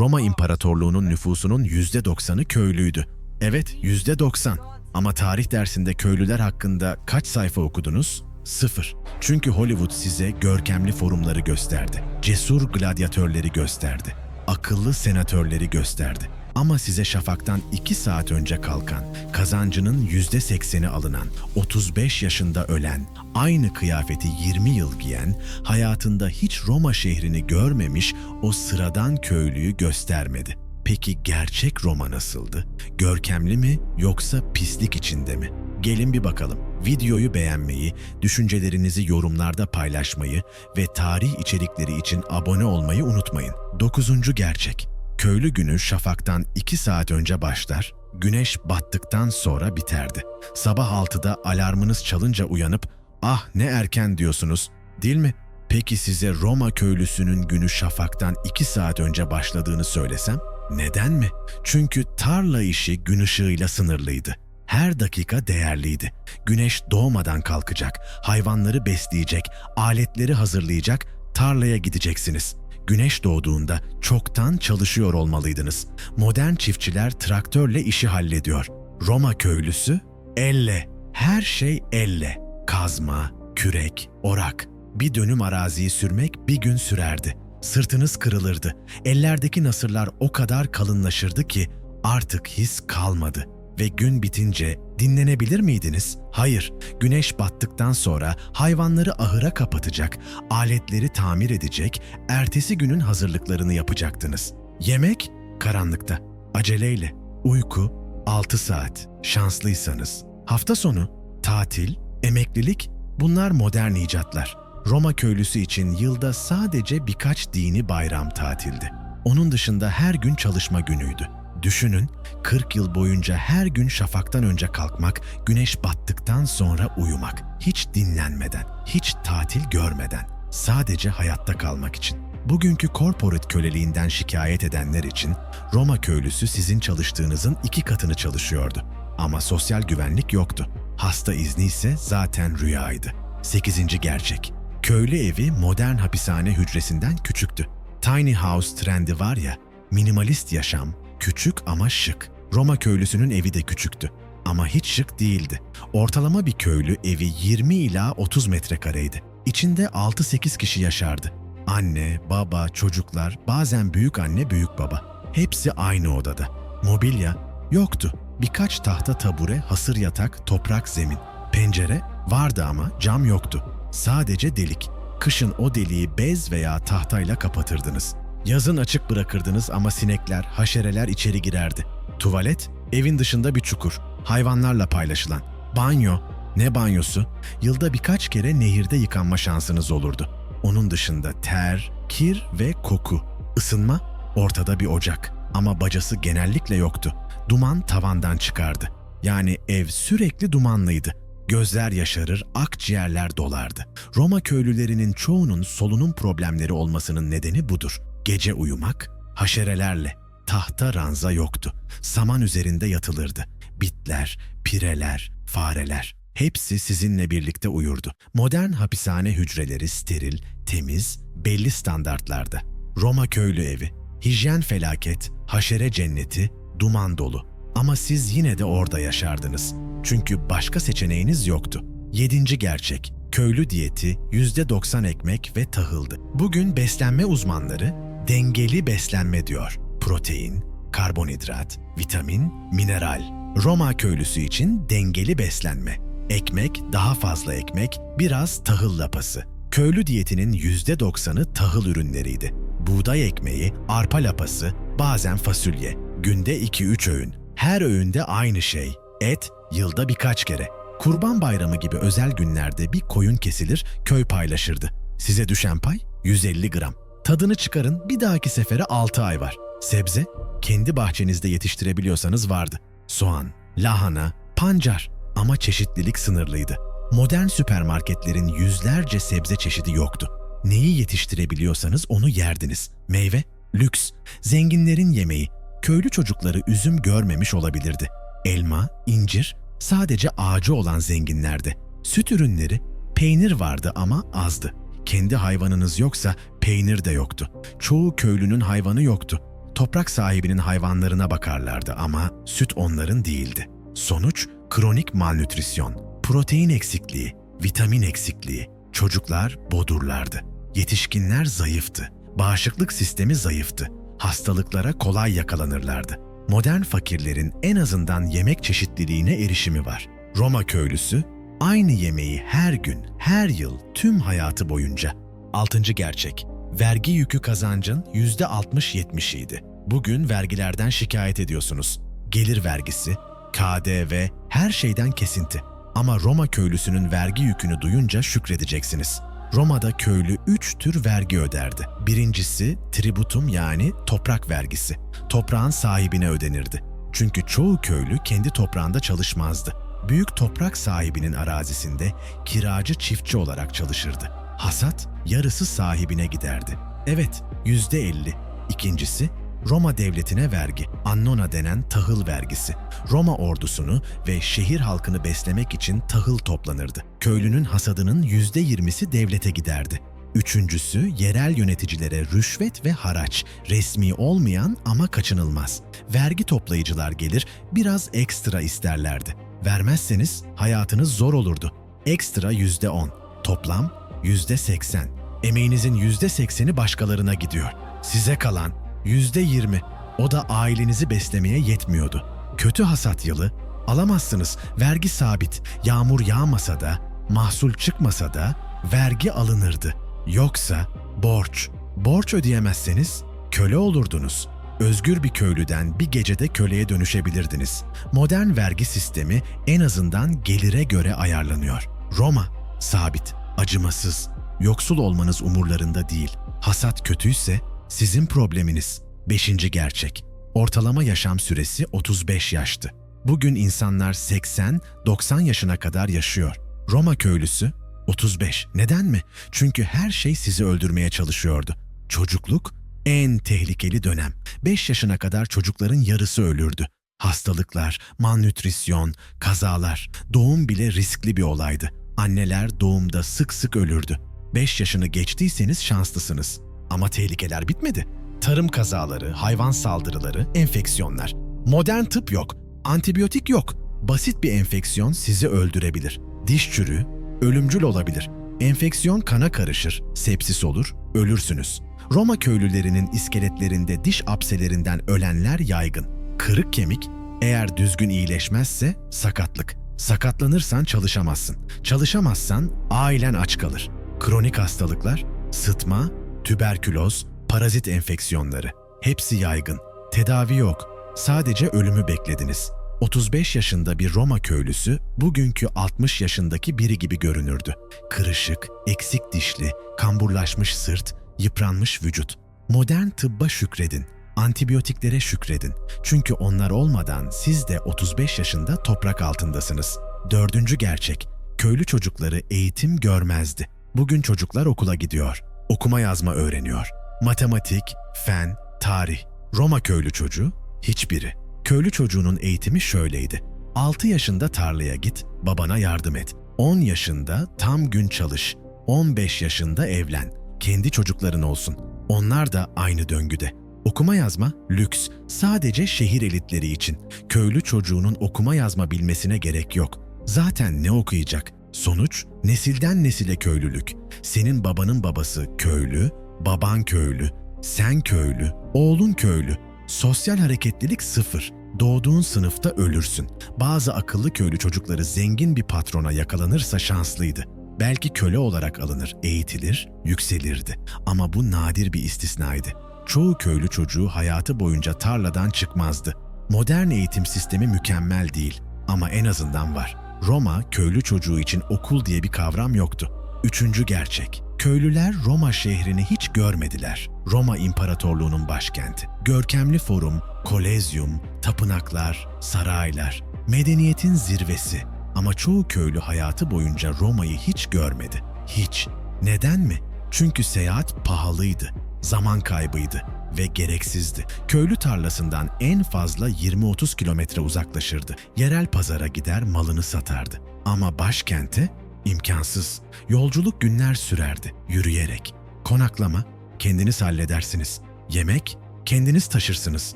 Roma İmparatorluğu'nun nüfusunun %90'ı köylüydü. Evet, %90. Ama tarih dersinde köylüler hakkında kaç sayfa okudunuz? Sıfır. Çünkü Hollywood size görkemli forumları gösterdi. Cesur gladyatörleri gösterdi. Akıllı senatörleri gösterdi. Ama size şafaktan 2 saat önce kalkan, kazancının %80'i alınan, 35 yaşında ölen, aynı kıyafeti 20 yıl giyen, hayatında hiç Roma şehrini görmemiş o sıradan köylüyü göstermedi. Peki gerçek Roma nasıldı? Görkemli mi yoksa pislik içinde mi? Gelin bir bakalım. Videoyu beğenmeyi, düşüncelerinizi yorumlarda paylaşmayı ve tarih içerikleri için abone olmayı unutmayın. 9. gerçek. Köylü günü şafaktan 2 saat önce başlar, güneş battıktan sonra biterdi. Sabah 6'da alarmınız çalınca uyanıp "Ah ne erken" diyorsunuz, değil mi? Peki size Roma köylüsünün günü şafaktan 2 saat önce başladığını söylesem? Neden mi? Çünkü tarla işi gün ışığıyla sınırlıydı. Her dakika değerliydi. Güneş doğmadan kalkacak, hayvanları besleyecek, aletleri hazırlayacak, tarlaya gideceksiniz. Güneş doğduğunda çoktan çalışıyor olmalıydınız. Modern çiftçiler traktörle işi hallediyor. Roma köylüsü elle. Her şey elle. Kazma, kürek, orak. Bir dönüm araziyi sürmek bir gün sürerdi. Sırtınız kırılırdı. Ellerdeki nasırlar o kadar kalınlaşırdı ki artık his kalmadı. Ve gün bitince dinlenebilir miydiniz? Hayır. Güneş battıktan sonra hayvanları ahıra kapatacak, aletleri tamir edecek, ertesi günün hazırlıklarını yapacaktınız. Yemek karanlıkta, aceleyle, uyku 6 saat, şanslıysanız. Hafta sonu, tatil, emeklilik bunlar modern icatlar. Roma köylüsü için yılda sadece birkaç dini bayram tatildi. Onun dışında her gün çalışma günüydü. Düşünün, 40 yıl boyunca her gün şafaktan önce kalkmak, güneş battıktan sonra uyumak. Hiç dinlenmeden, hiç tatil görmeden, sadece hayatta kalmak için. Bugünkü corporate köleliğinden şikayet edenler için Roma köylüsü sizin çalıştığınızın iki katını çalışıyordu. Ama sosyal güvenlik yoktu. Hasta izni ise zaten rüyaydı. 8. gerçek. Köylü evi modern hapishane hücresinden küçüktü. Tiny house trendi var ya, minimalist yaşam, küçük ama şık. Roma köylüsünün evi de küçüktü ama hiç şık değildi. Ortalama bir köylü evi 20 ila 30 metrekareydi. İçinde 6-8 kişi yaşardı. Anne, baba, çocuklar, bazen büyük anne, büyük baba. Hepsi aynı odada. Mobilya yoktu. Birkaç tahta tabure, hasır yatak, toprak zemin. Pencere vardı ama cam yoktu. Sadece delik. Kışın o deliği bez veya tahtayla kapatırdınız. Yazın açık bırakırdınız ama sinekler, haşereler içeri girerdi. Tuvalet, evin dışında bir çukur. Hayvanlarla paylaşılan. Banyo, ne banyosu? Yılda birkaç kere nehirde yıkanma şansınız olurdu. Onun dışında ter, kir ve koku. Isınma, ortada bir ocak. Ama bacası genellikle yoktu. Duman tavandan çıkardı. Yani ev sürekli dumanlıydı. Gözler yaşarır, akciğerler dolardı. Roma köylülerinin çoğunun solunum problemleri olmasının nedeni budur. Gece uyumak, haşerelerle, tahta ranza yoktu. Saman üzerinde yatılırdı. Bitler, pireler, fareler. Hepsi sizinle birlikte uyurdu. Modern hapishane hücreleri steril, temiz, belli standartlarda. Roma köylü evi, hijyen felaket, haşere cenneti, duman dolu. Ama siz yine de orada yaşardınız. Çünkü başka seçeneğiniz yoktu. Yedinci gerçek, köylü diyeti %90 ekmek ve tahıldı. Bugün beslenme uzmanları dengeli beslenme diyor. Protein, karbonhidrat, vitamin, mineral. Roma köylüsü için dengeli beslenme. Ekmek, daha fazla ekmek, biraz tahıl lapası. Köylü diyetinin %90'ı tahıl ürünleriydi. Buğday ekmeği, arpa lapası, bazen fasulye. Günde 2-3 öğün. Her öğünde aynı şey. Et, yılda birkaç kere. Kurban bayramı gibi özel günlerde bir koyun kesilir, köy paylaşırdı. Size düşen pay 150 gram. Tadını çıkarın, bir dahaki sefere 6 ay var. Sebze, kendi bahçenizde yetiştirebiliyorsanız vardı. Soğan, lahana, pancar ama çeşitlilik sınırlıydı. Modern süpermarketlerin yüzlerce sebze çeşidi yoktu. Neyi yetiştirebiliyorsanız onu yerdiniz. Meyve, lüks, zenginlerin yemeği. Köylü çocukları üzüm görmemiş olabilirdi. Elma, incir sadece ağacı olan zenginlerde. Süt ürünleri, peynir vardı ama azdı. Kendi hayvanınız yoksa peynir de yoktu. Çoğu köylünün hayvanı yoktu. Toprak sahibinin hayvanlarına bakarlardı ama süt onların değildi. Sonuç kronik malnutrisyon, protein eksikliği, vitamin eksikliği. Çocuklar bodurlardı. Yetişkinler zayıftı. Bağışıklık sistemi zayıftı. Hastalıklara kolay yakalanırlardı. Modern fakirlerin en azından yemek çeşitliliğine erişimi var. Roma köylüsü aynı yemeği her gün, her yıl, tüm hayatı boyunca. Altıncı gerçek. Vergi yükü kazancın %60-70'iydi. Bugün vergilerden şikayet ediyorsunuz. Gelir vergisi, KDV, her şeyden kesinti. Ama Roma köylüsünün vergi yükünü duyunca şükredeceksiniz. Roma'da köylü üç tür vergi öderdi. Birincisi tributum yani toprak vergisi. Toprağın sahibine ödenirdi. Çünkü çoğu köylü kendi toprağında çalışmazdı. Büyük toprak sahibinin arazisinde kiracı çiftçi olarak çalışırdı. Hasat yarısı sahibine giderdi. Evet, yüzde elli. İkincisi Roma devletine vergi, annona denen tahıl vergisi. Roma ordusunu ve şehir halkını beslemek için tahıl toplanırdı. Köylünün hasadının yüzde yirmisi devlete giderdi. Üçüncüsü yerel yöneticilere rüşvet ve haraç, resmi olmayan ama kaçınılmaz. Vergi toplayıcılar gelir, biraz ekstra isterlerdi. Vermezseniz hayatınız zor olurdu. Ekstra yüzde on, toplam yüzde seksen. Emeğinizin yüzde sekseni başkalarına gidiyor. Size kalan yüzde yirmi. O da ailenizi beslemeye yetmiyordu. Kötü hasat yılı, alamazsınız. Vergi sabit. Yağmur yağmasa da, mahsul çıkmasa da vergi alınırdı. Yoksa borç. Borç ödeyemezseniz köle olurdunuz. Özgür bir köylüden bir gecede köleye dönüşebilirdiniz. Modern vergi sistemi en azından gelire göre ayarlanıyor. Roma, sabit, acımasız. Yoksul olmanız umurlarında değil. Hasat kötüyse sizin probleminiz. Beşinci gerçek. Ortalama yaşam süresi 35 yaştı. Bugün insanlar 80-90 yaşına kadar yaşıyor. Roma köylüsü 35. Neden mi? Çünkü her şey sizi öldürmeye çalışıyordu. Çocukluk en tehlikeli dönem. 5 yaşına kadar çocukların yarısı ölürdü. Hastalıklar, malnutrisyon, kazalar, doğum bile riskli bir olaydı. Anneler doğumda sık sık ölürdü. 5 yaşını geçtiyseniz şanslısınız. Ama tehlikeler bitmedi. Tarım kazaları, hayvan saldırıları, enfeksiyonlar. Modern tıp yok, antibiyotik yok. Basit bir enfeksiyon sizi öldürebilir. Diş çürüğü, ölümcül olabilir. Enfeksiyon kana karışır, sepsis olur, ölürsünüz. Roma köylülerinin iskeletlerinde diş apselerinden ölenler yaygın. Kırık kemik, eğer düzgün iyileşmezse sakatlık. Sakatlanırsan çalışamazsın. Çalışamazsan ailen aç kalır. Kronik hastalıklar, sıtma, tüberküloz, parazit enfeksiyonları. Hepsi yaygın. Tedavi yok. Sadece ölümü beklediniz. 35 yaşında bir Roma köylüsü bugünkü 60 yaşındaki biri gibi görünürdü. Kırışık, eksik dişli, kamburlaşmış sırt, yıpranmış vücut. Modern tıbba şükredin. Antibiyotiklere şükredin. Çünkü onlar olmadan siz de 35 yaşında toprak altındasınız. Dördüncü gerçek. Köylü çocukları eğitim görmezdi. Bugün çocuklar okula gidiyor. Okuma yazma öğreniyor. Matematik, fen, tarih. Roma köylü çocuğu hiçbiri. Köylü çocuğunun eğitimi şöyleydi. 6 yaşında tarlaya git, babana yardım et. 10 yaşında tam gün çalış. 15 yaşında evlen. Kendi çocukların olsun. Onlar da aynı döngüde. Okuma yazma lüks. Sadece şehir elitleri için. Köylü çocuğunun okuma yazma bilmesine gerek yok. Zaten ne okuyacak? Sonuç nesilden nesile köylülük. Senin babanın babası köylü, baban köylü, sen köylü, oğlun köylü. Sosyal hareketlilik sıfır. Doğduğun sınıfta ölürsün. Bazı akıllı köylü çocukları zengin bir patrona yakalanırsa şanslıydı. Belki köle olarak alınır, eğitilir, yükselirdi. Ama bu nadir bir istisnaydı. Çoğu köylü çocuğu hayatı boyunca tarladan çıkmazdı. Modern eğitim sistemi mükemmel değil ama en azından var. Roma köylü çocuğu için okul diye bir kavram yoktu. Üçüncü gerçek. Köylüler Roma şehrini hiç görmediler. Roma İmparatorluğu'nun başkenti. Görkemli forum, kolezyum, tapınaklar, saraylar, medeniyetin zirvesi. Ama çoğu köylü hayatı boyunca Roma'yı hiç görmedi. Hiç. Neden mi? Çünkü seyahat pahalıydı, zaman kaybıydı ve gereksizdi. Köylü tarlasından en fazla 20-30 kilometre uzaklaşırdı. Yerel pazara gider malını satardı. Ama başkente imkansız. Yolculuk günler sürerdi, yürüyerek. Konaklama, kendiniz halledersiniz. Yemek, Kendiniz taşırsınız.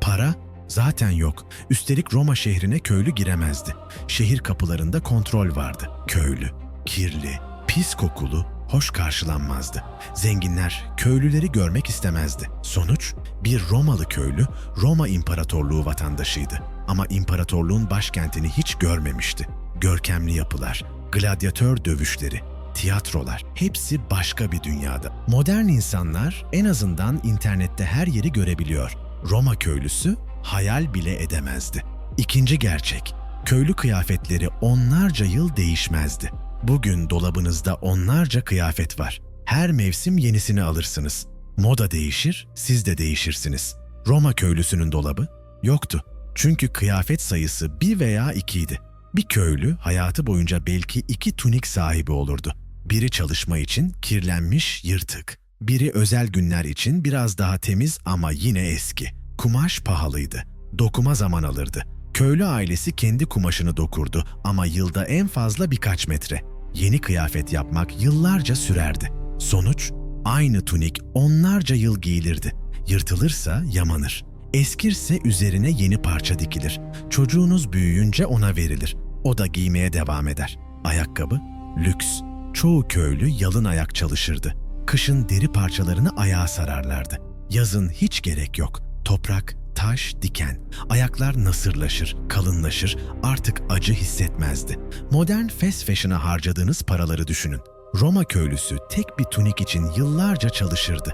Para zaten yok. Üstelik Roma şehrine köylü giremezdi. Şehir kapılarında kontrol vardı. Köylü, kirli, pis kokulu, hoş karşılanmazdı. Zenginler köylüleri görmek istemezdi. Sonuç bir Romalı köylü Roma İmparatorluğu vatandaşıydı. Ama imparatorluğun başkentini hiç görmemişti. Görkemli yapılar, gladyatör dövüşleri, tiyatrolar hepsi başka bir dünyada. Modern insanlar en azından internette her yeri görebiliyor. Roma köylüsü hayal bile edemezdi. İkinci gerçek, köylü kıyafetleri onlarca yıl değişmezdi. Bugün dolabınızda onlarca kıyafet var. Her mevsim yenisini alırsınız. Moda değişir, siz de değişirsiniz. Roma köylüsünün dolabı yoktu. Çünkü kıyafet sayısı bir veya ikiydi. Bir köylü hayatı boyunca belki iki tunik sahibi olurdu. Biri çalışma için kirlenmiş, yırtık. Biri özel günler için biraz daha temiz ama yine eski. Kumaş pahalıydı. Dokuma zaman alırdı. Köylü ailesi kendi kumaşını dokurdu ama yılda en fazla birkaç metre. Yeni kıyafet yapmak yıllarca sürerdi. Sonuç aynı tunik onlarca yıl giyilirdi. Yırtılırsa yamanır. Eskirse üzerine yeni parça dikilir. Çocuğunuz büyüyünce ona verilir. O da giymeye devam eder. Ayakkabı lüks. Çoğu köylü yalın ayak çalışırdı. Kışın deri parçalarını ayağa sararlardı. Yazın hiç gerek yok. Toprak, taş, diken. Ayaklar nasırlaşır, kalınlaşır, artık acı hissetmezdi. Modern fast fashion'a harcadığınız paraları düşünün. Roma köylüsü tek bir tunik için yıllarca çalışırdı.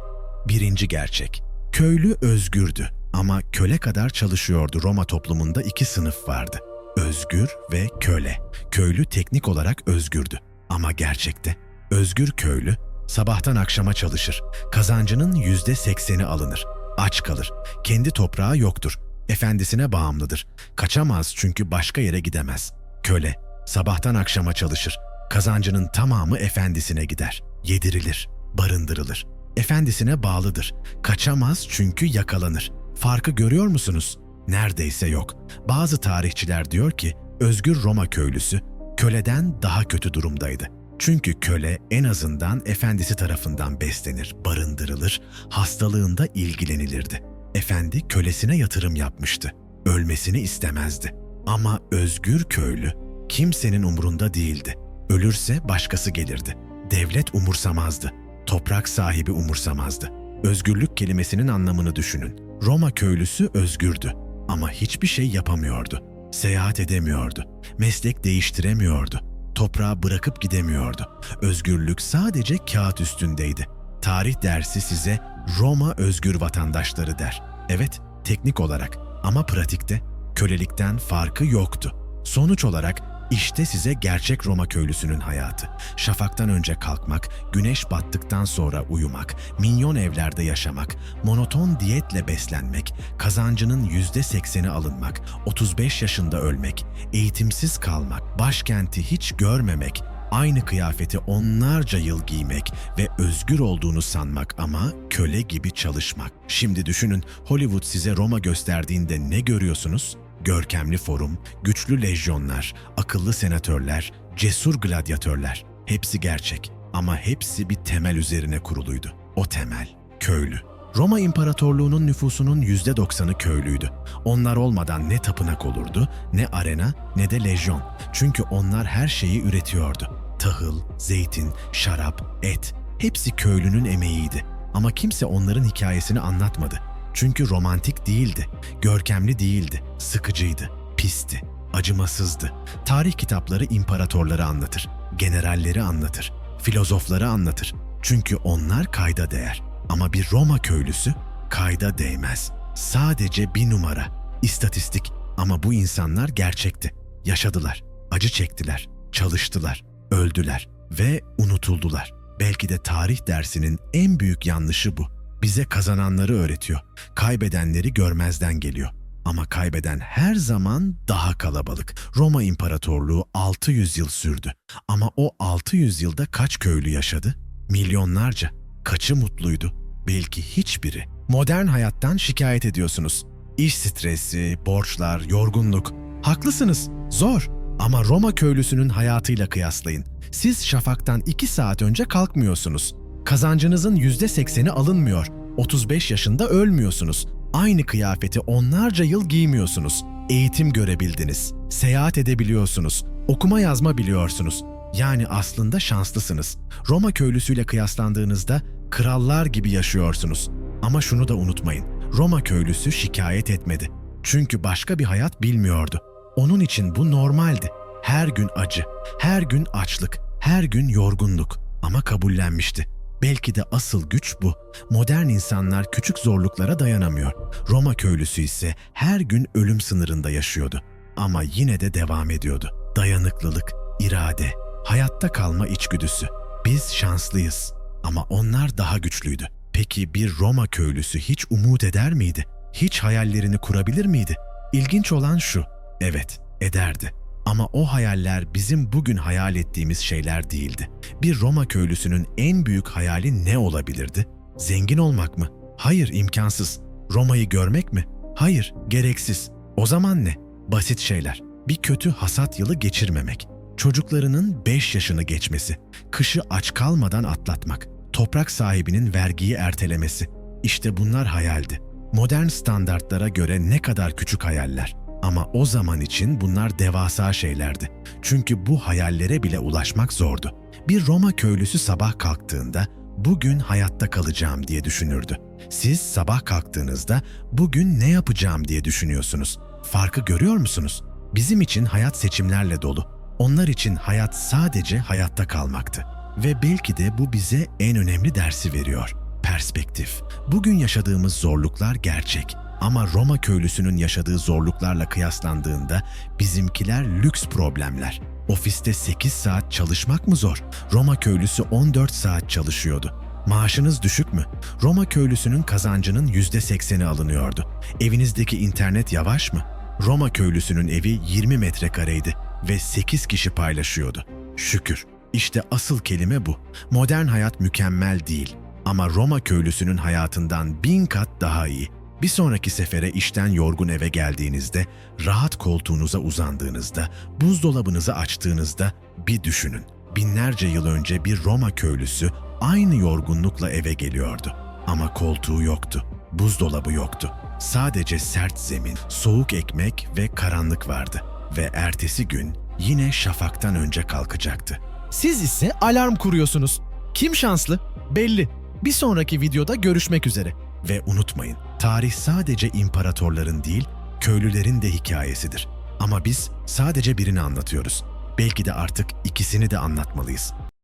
Birinci gerçek. Köylü özgürdü ama köle kadar çalışıyordu Roma toplumunda iki sınıf vardı. Özgür ve köle. Köylü teknik olarak özgürdü ama gerçekte özgür köylü sabahtan akşama çalışır. Kazancının yüzde sekseni alınır. Aç kalır. Kendi toprağı yoktur. Efendisine bağımlıdır. Kaçamaz çünkü başka yere gidemez. Köle sabahtan akşama çalışır. Kazancının tamamı efendisine gider. Yedirilir, barındırılır. Efendisine bağlıdır. Kaçamaz çünkü yakalanır. Farkı görüyor musunuz? Neredeyse yok. Bazı tarihçiler diyor ki özgür Roma köylüsü köleden daha kötü durumdaydı. Çünkü köle en azından efendisi tarafından beslenir, barındırılır, hastalığında ilgilenilirdi. Efendi kölesine yatırım yapmıştı. Ölmesini istemezdi. Ama özgür köylü kimsenin umurunda değildi. Ölürse başkası gelirdi. Devlet umursamazdı. Toprak sahibi umursamazdı. Özgürlük kelimesinin anlamını düşünün. Roma köylüsü özgürdü ama hiçbir şey yapamıyordu. Seyahat edemiyordu. Meslek değiştiremiyordu. Toprağı bırakıp gidemiyordu. Özgürlük sadece kağıt üstündeydi. Tarih dersi size Roma özgür vatandaşları der. Evet, teknik olarak ama pratikte kölelikten farkı yoktu. Sonuç olarak işte size gerçek Roma köylüsünün hayatı. Şafaktan önce kalkmak, güneş battıktan sonra uyumak, minyon evlerde yaşamak, monoton diyetle beslenmek, kazancının yüzde sekseni alınmak, 35 yaşında ölmek, eğitimsiz kalmak, başkenti hiç görmemek, aynı kıyafeti onlarca yıl giymek ve özgür olduğunu sanmak ama köle gibi çalışmak. Şimdi düşünün Hollywood size Roma gösterdiğinde ne görüyorsunuz? Görkemli forum, güçlü lejyonlar, akıllı senatörler, cesur gladyatörler. Hepsi gerçek ama hepsi bir temel üzerine kuruluydu. O temel, köylü. Roma İmparatorluğu'nun nüfusunun %90'ı köylüydü. Onlar olmadan ne tapınak olurdu, ne arena, ne de lejyon. Çünkü onlar her şeyi üretiyordu. Tahıl, zeytin, şarap, et, hepsi köylünün emeğiydi. Ama kimse onların hikayesini anlatmadı. Çünkü romantik değildi, görkemli değildi, sıkıcıydı, pisti, acımasızdı. Tarih kitapları imparatorları anlatır, generalleri anlatır, filozofları anlatır. Çünkü onlar kayda değer. Ama bir Roma köylüsü kayda değmez. Sadece bir numara, istatistik. Ama bu insanlar gerçekti. Yaşadılar, acı çektiler, çalıştılar, öldüler ve unutuldular. Belki de tarih dersinin en büyük yanlışı bu. Bize kazananları öğretiyor. Kaybedenleri görmezden geliyor. Ama kaybeden her zaman daha kalabalık. Roma İmparatorluğu 600 yıl sürdü. Ama o 600 yılda kaç köylü yaşadı? Milyonlarca. Kaçı mutluydu? Belki hiçbiri. Modern hayattan şikayet ediyorsunuz. İş stresi, borçlar, yorgunluk. Haklısınız. Zor. Ama Roma köylüsünün hayatıyla kıyaslayın. Siz şafaktan 2 saat önce kalkmıyorsunuz. Kazancınızın %80'i alınmıyor. 35 yaşında ölmüyorsunuz. Aynı kıyafeti onlarca yıl giymiyorsunuz. Eğitim görebildiniz. Seyahat edebiliyorsunuz. Okuma yazma biliyorsunuz. Yani aslında şanslısınız. Roma köylüsüyle kıyaslandığınızda krallar gibi yaşıyorsunuz. Ama şunu da unutmayın. Roma köylüsü şikayet etmedi. Çünkü başka bir hayat bilmiyordu. Onun için bu normaldi. Her gün acı, her gün açlık, her gün yorgunluk ama kabullenmişti. Belki de asıl güç bu. Modern insanlar küçük zorluklara dayanamıyor. Roma köylüsü ise her gün ölüm sınırında yaşıyordu. Ama yine de devam ediyordu. Dayanıklılık, irade, hayatta kalma içgüdüsü. Biz şanslıyız ama onlar daha güçlüydü. Peki bir Roma köylüsü hiç umut eder miydi? Hiç hayallerini kurabilir miydi? İlginç olan şu, evet ederdi. Ama o hayaller bizim bugün hayal ettiğimiz şeyler değildi. Bir Roma köylüsünün en büyük hayali ne olabilirdi? Zengin olmak mı? Hayır, imkansız. Roma'yı görmek mi? Hayır, gereksiz. O zaman ne? Basit şeyler. Bir kötü hasat yılı geçirmemek. Çocuklarının 5 yaşını geçmesi. Kışı aç kalmadan atlatmak. Toprak sahibinin vergiyi ertelemesi. İşte bunlar hayaldi. Modern standartlara göre ne kadar küçük hayaller. Ama o zaman için bunlar devasa şeylerdi. Çünkü bu hayallere bile ulaşmak zordu. Bir Roma köylüsü sabah kalktığında bugün hayatta kalacağım diye düşünürdü. Siz sabah kalktığınızda bugün ne yapacağım diye düşünüyorsunuz. Farkı görüyor musunuz? Bizim için hayat seçimlerle dolu. Onlar için hayat sadece hayatta kalmaktı. Ve belki de bu bize en önemli dersi veriyor. Perspektif. Bugün yaşadığımız zorluklar gerçek. Ama Roma köylüsünün yaşadığı zorluklarla kıyaslandığında bizimkiler lüks problemler. Ofiste 8 saat çalışmak mı zor? Roma köylüsü 14 saat çalışıyordu. Maaşınız düşük mü? Roma köylüsünün kazancının %80'i alınıyordu. Evinizdeki internet yavaş mı? Roma köylüsünün evi 20 metrekareydi ve 8 kişi paylaşıyordu. Şükür. İşte asıl kelime bu. Modern hayat mükemmel değil ama Roma köylüsünün hayatından bin kat daha iyi. Bir sonraki sefere işten yorgun eve geldiğinizde, rahat koltuğunuza uzandığınızda, buzdolabınızı açtığınızda bir düşünün. Binlerce yıl önce bir Roma köylüsü aynı yorgunlukla eve geliyordu. Ama koltuğu yoktu, buzdolabı yoktu. Sadece sert zemin, soğuk ekmek ve karanlık vardı. Ve ertesi gün yine şafaktan önce kalkacaktı. Siz ise alarm kuruyorsunuz. Kim şanslı? Belli. Bir sonraki videoda görüşmek üzere. Ve unutmayın, tarih sadece imparatorların değil, köylülerin de hikayesidir. Ama biz sadece birini anlatıyoruz. Belki de artık ikisini de anlatmalıyız.